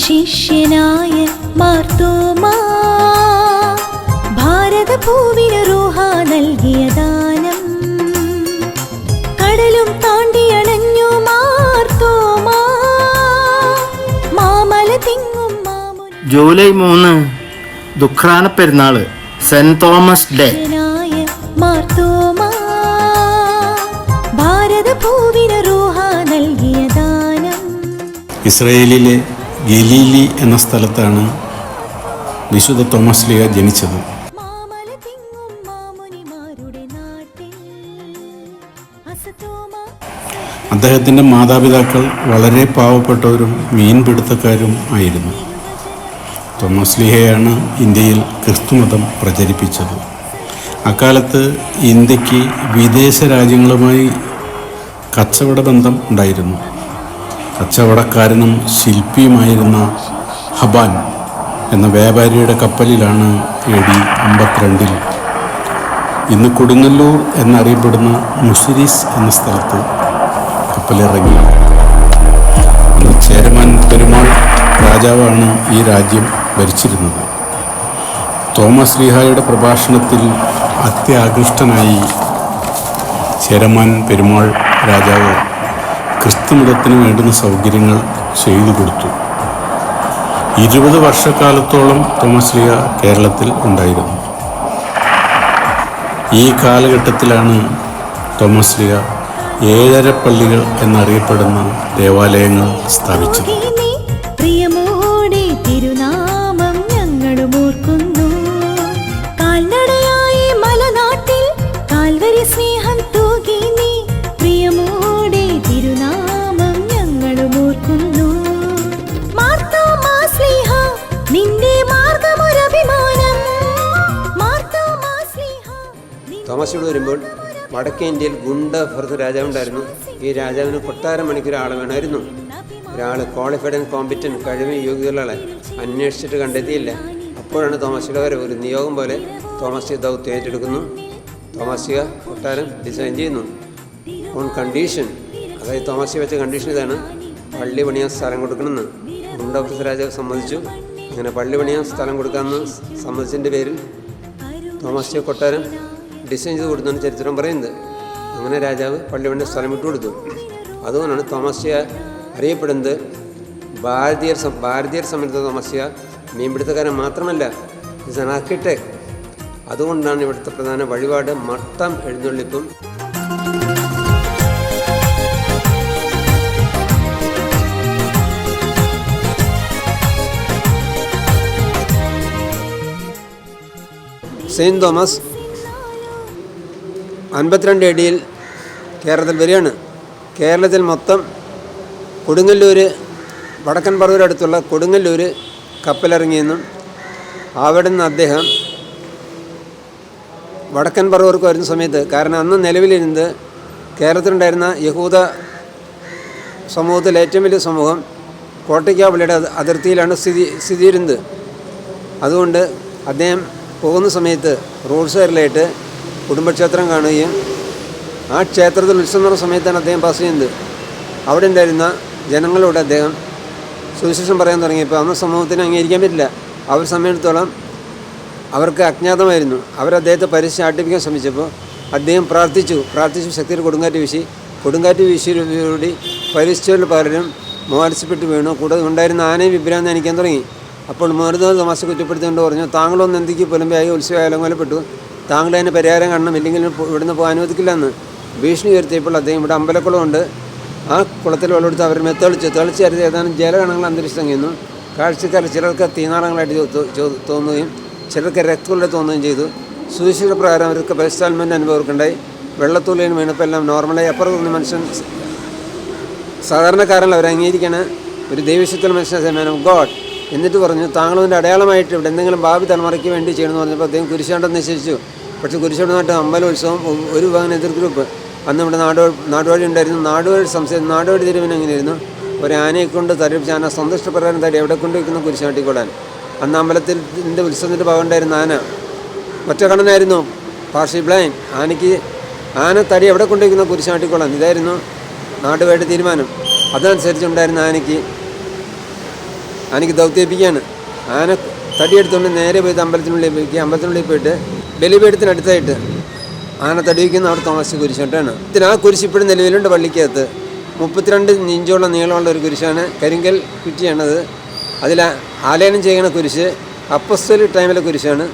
ശിഷ്യനായ മാർത്തോമാ ഭാരതഭൂവിന് റൂഹ നൽകിയ ദാനം. കടലും താണ്ടിയണഞ്ഞു മാർത്തോമാ മാമല തിങ്ങും മാമുനി. ജൂലൈ മൂന്ന് ദുഃഖാന പെരുന്നാൾ സെന്റ് തോമസ് ഡേ. ശിഷ്യനായ മാർത്തോമാ ഭാരതഭൂവിന് റൂഹ നൽകിയ ദാനം. ഇസ്രയേലിലെ ഗലീലി എന്ന സ്ഥലത്താണ് വിശുദ്ധ തോമസ് ലിയ ജനിച്ചത്. അദ്ദേഹത്തിന്റെ മാതാപിതാക്കൾ വളരെ പാവപ്പെട്ടവരും മീൻപിടുത്തക്കാരും ആയിരുന്നു. തോമസ് ലിഹയാണ് ഇന്ത്യയിൽ ക്രിസ്തുമതം പ്രചരിപ്പിച്ചത്. അക്കാലത്ത് ഇന്ത്യയ്ക്ക് വിദേശ രാജ്യങ്ങളുമായി കച്ചവട ബന്ധം ഉണ്ടായിരുന്നു. കച്ചവടക്കാരനും ശില്പിയുമായിരുന്ന ഹബാൻ എന്ന വ്യാപാരിയുടെ കപ്പലിലാണ് എ ഡി അമ്പത്തിരണ്ടിൽ. ഇന്ന് കൊടുങ്ങല്ലൂർ എന്നറിയപ്പെടുന്ന മുസിരീസ് എന്ന സ്ഥലത്ത് കപ്പലിറങ്ങി. ചേരമാൻ പെരുമാൾ രാജാവാണ് ഈ രാജ്യം ഭരിച്ചിരുന്നത്. തോമസ് ലീഹായുടെ പ്രഭാഷണത്തിൽ അത്യാകൃഷ്ടനായി ചേരമാൻ പെരുമാൾ രാജാവ് ക്രിസ്തുമതത്തിന് വേണ്ടുന്ന സൗകര്യങ്ങൾ ചെയ്തു കൊടുത്തു. ഇരുപത് വർഷക്കാലത്തോളം തോമസ് ലീഹ കേരളത്തിൽ ഉണ്ടായിരുന്നു. ഈ കാലഘട്ടത്തിലാണ് തോമസ് ലിയ ഏഴര പള്ളികൾ എന്നറിയപ്പെടുന്ന ദേവാലയങ്ങൾ സ്ഥാപിച്ചത്. തോമസിയോട് വരുമ്പോൾ വടക്കേ ഇന്ത്യയിൽ ഗുണ്ട ഭരത് രാജാവുണ്ടായിരുന്നു ഈ രാജാവിന് കൊട്ടാരം മണിക്കൊരു ആൾ വേണമായിരുന്നു. ഒരാൾ ക്വാളിഫൈഡ് ആൻഡ് കോമ്പിറ്റന്റ് കഴിവ് യോഗ്യതയുള്ള അന്വേഷിച്ചിട്ട് കണ്ടെത്തിയില്ല. അപ്പോഴാണ് തോമസിയുടെ വരവ് ഒരു നിയോഗം പോലെ തോമസിയ ദൗത്യം ഏറ്റെടുക്കുന്നു. തോമസിക കൊട്ടാരം ഡിസൈൻ ചെയ്യുന്നു. ഓൺ കണ്ടീഷൻ അതായത് തോമസിയ വെച്ച കണ്ടീഷൻ ഇതാണ് പള്ളി പണിയാൻ സ്ഥലം കൊടുക്കണമെന്ന്. ഗുണ്ടഭരത് രാജാവ് സമ്മതിച്ചു. അങ്ങനെ പള്ളി പണിയാൻ സ്ഥലം കൊടുക്കാമെന്ന് സമ്മതിച്ചതിന്റെ പേരിൽ തോമസിയ കൊട്ടാരം ഡിസൈൻ ചെയ്ത് കൊടുത്താണ് ചരിത്രം പറയുന്നത്. അങ്ങനെ രാജാവ് പള്ളിവണ്ടി സ്ഥലം വിട്ടു കൊടുത്തു. അതുകൊണ്ടാണ് തോമസ്യ അറിയപ്പെടുന്നത്. ഭാരതീയർ ഭാരതീയർ സംബന്ധിച്ച തോമസ്യ മീൻപിടുത്തക്കാരൻ മാത്രമല്ല ഇസ് അതുകൊണ്ടാണ് ഇവിടുത്തെ പ്രധാന വഴിപാട് മട്ടം എഴുന്നള്ളിപ്പും. സെയിന്റ് തോമസ് അൻപത്തിരണ്ട് അടിയിൽ കേരളത്തിൽ വരികയാണ്. കേരളത്തിൽ മൊത്തം കൊടുങ്ങല്ലൂർ വടക്കൻ പറവൂരടുത്തുള്ള കൊടുങ്ങല്ലൂർ കപ്പലിറങ്ങിയെന്നും അവിടെ നിന്ന് അദ്ദേഹം വടക്കൻ പറവൂർക്ക് വരുന്ന സമയത്ത് കാരണം അന്ന് നിലവിലിരുന്നത് കേരളത്തിലുണ്ടായിരുന്ന യഹൂദ സമൂഹത്തിലെ ഏറ്റവും വലിയ സമൂഹം കോട്ടയ്ക്കാവിളിയുടെ അതിർത്തിയിലാണ് സ്ഥിതി സ്ഥിതിയിരുന്നത്. അതുകൊണ്ട് അദ്ദേഹം പോകുന്ന സമയത്ത് റോഡ് സൈഡിലായിട്ട് കുടുംബക്ഷേത്രം കാണുകയും ആ ക്ഷേത്രത്തിൽ ഉത്സവം നടന്ന സമയത്താണ് അദ്ദേഹം പാസ് ചെയ്യുന്നത്. അവിടെ ഉണ്ടായിരുന്ന ജനങ്ങളോട് അദ്ദേഹം സുവിശേഷം പറയാൻ തുടങ്ങിയപ്പോൾ അന്ന് സമൂഹത്തിന് അംഗീകരിക്കാൻ പറ്റില്ല. അവർ സമയത്തോളം അവർക്ക് അജ്ഞാതമായിരുന്നു. അവർ അദ്ദേഹത്തെ പരിശാട്ടിപ്പിക്കാൻ ശ്രമിച്ചപ്പോൾ അദ്ദേഹം പ്രാർത്ഥിച്ചു. പ്രാർത്ഥിച്ചു ശക്തിയിൽ കൊടുങ്കാറ്റ് വീശി. കൊടുങ്കാറ്റ് വീശിയോടുകൂടി പരിശോധന പലരും മോഹരിച്ചപ്പെട്ട് വീണു. കൂടെ ഉണ്ടായിരുന്ന ആനയും വിഭ്രാന്തി എനിക്കാൻ തുടങ്ങി. അപ്പോൾ മുഹമ്മദ് തോമസ് കുറ്റപ്പെടുത്തിക്കൊണ്ട് പറഞ്ഞു താങ്കളൊന്ന് എന്തിക്ക് പുലമ്പായി ഉത്സവകാലം കൊല്ലപ്പെട്ടു താങ്കൾ അതിന് പരിഹാരം കാണണം ഇല്ലെങ്കിൽ ഇവിടുന്ന് പോകാൻ അനുവദിക്കില്ലെന്ന് ഭീഷണി ഉയർത്തിയപ്പോൾ അദ്ദേഹം ഇവിടെ അമ്പലക്കുളമുണ്ട്. ആ കുളത്തിൽ വെള്ളമെടുത്ത് അവർ മെത്തളിച്ച് തെളിച്ച് അരുത് ഏതാനും ജലഗണങ്ങൾ അന്തരീക്ഷം ചെയ്യുന്നു കാഴ്ചക്കാർ ചിലർക്ക് തീനാളങ്ങളായിട്ട് തോന്നുകയും ചിലർക്ക് രക്തമുള്ള തോന്നുകയും ചെയ്തു. സുവിശേഷ പ്രകാരം അവർക്ക് പരിസ്ഥാൽമെന്റ് അനുഭവർക്കുണ്ടായി വെള്ളത്തുള്ളിയും വീണപ്പോൾ എല്ലാം നോർമലായി. അപ്പുറത്ത് നിന്ന് മനുഷ്യൻ സാധാരണക്കാരൻ അവർ അംഗീകരിക്കണ ഒരു ദൈവശക്തിയുള്ള മനുഷ്യൻ മാൻ ഗോഡ്. എന്നിട്ട് പറഞ്ഞു താങ്കളതിന്റെ അടയാളമായിട്ട് ഇവിടെ എന്തെങ്കിലും ഭാവി തലമുറയ്ക്ക് വേണ്ടി ചെയ്യണമെന്ന് പറഞ്ഞപ്പോൾ അദ്ദേഹം കുരിശാണ്ടെന്ന് നിശ്ചയിച്ചു. പക്ഷേ കുരിശാണ്ടുമായിട്ട് അമ്പലോത്സവം ഒരു ഭാഗം എതിർ അന്ന് ഇവിടെ നാടോ നാടുവഴി ഉണ്ടായിരുന്നു. നാടുവഴി സംശയം നാടുവഴി തിരുവിന് എങ്ങനെയായിരുന്നു? ഒരു ആനയെ കൊണ്ട് തരിപ്പിച്ച് ആന സന്തുഷ്ടപ്രകാരം തടി എവിടെ കൊണ്ട് വയ്ക്കുന്ന കുരിശാട്ടിക്കൊള്ളാൻ അന്ന് അമ്പലത്തിന്റെ ഉത്സവത്തിന്റെ ഭാഗം ഉണ്ടായിരുന്ന ആന. ഒറ്റക്കണ്ണനായിരുന്നു. Partially blind. ആനയ്ക്ക് ആന തടി എവിടെ കൊണ്ടുവയ്ക്കുന്ന കുരിശാട്ടിക്കൊള്ളാൻ ഇതായിരുന്നു നാടുവായിട്ട് തീരുമാനം. അതനുസരിച്ചുണ്ടായിരുന്ന ആനയ്ക്ക് ആനയ്ക്ക് ദൗത്യേപ്പിക്കുകയാണ് ആന തടിയെടുത്തുകൊണ്ട് നേരെ പോയിട്ട് അമ്പലത്തിനുള്ളിൽ പോയി അമ്പലത്തിനുള്ളിൽ പോയിട്ട് ബലിപീഠത്തിനടുത്തായിട്ട് ആന തടിവയ്ക്കുന്ന അവിടെ തോമസ് കുരിശോട്ടാണ് ഇതിന് ആ കുരിശ് ഇപ്പോഴും നിലവിലുണ്ട് പള്ളിക്കകത്ത്. മുപ്പത്തിരണ്ട് ഇഞ്ചോളം നീളമുള്ള ഒരു കുരിശാണ്. കരിങ്കൽ കുറ്റിയാണത്. അതിൽ ആലയനം ചെയ്യുന്ന കുരിശ് അപ്പസ്വൽ ടൈമിലെ കുരിശാണ്.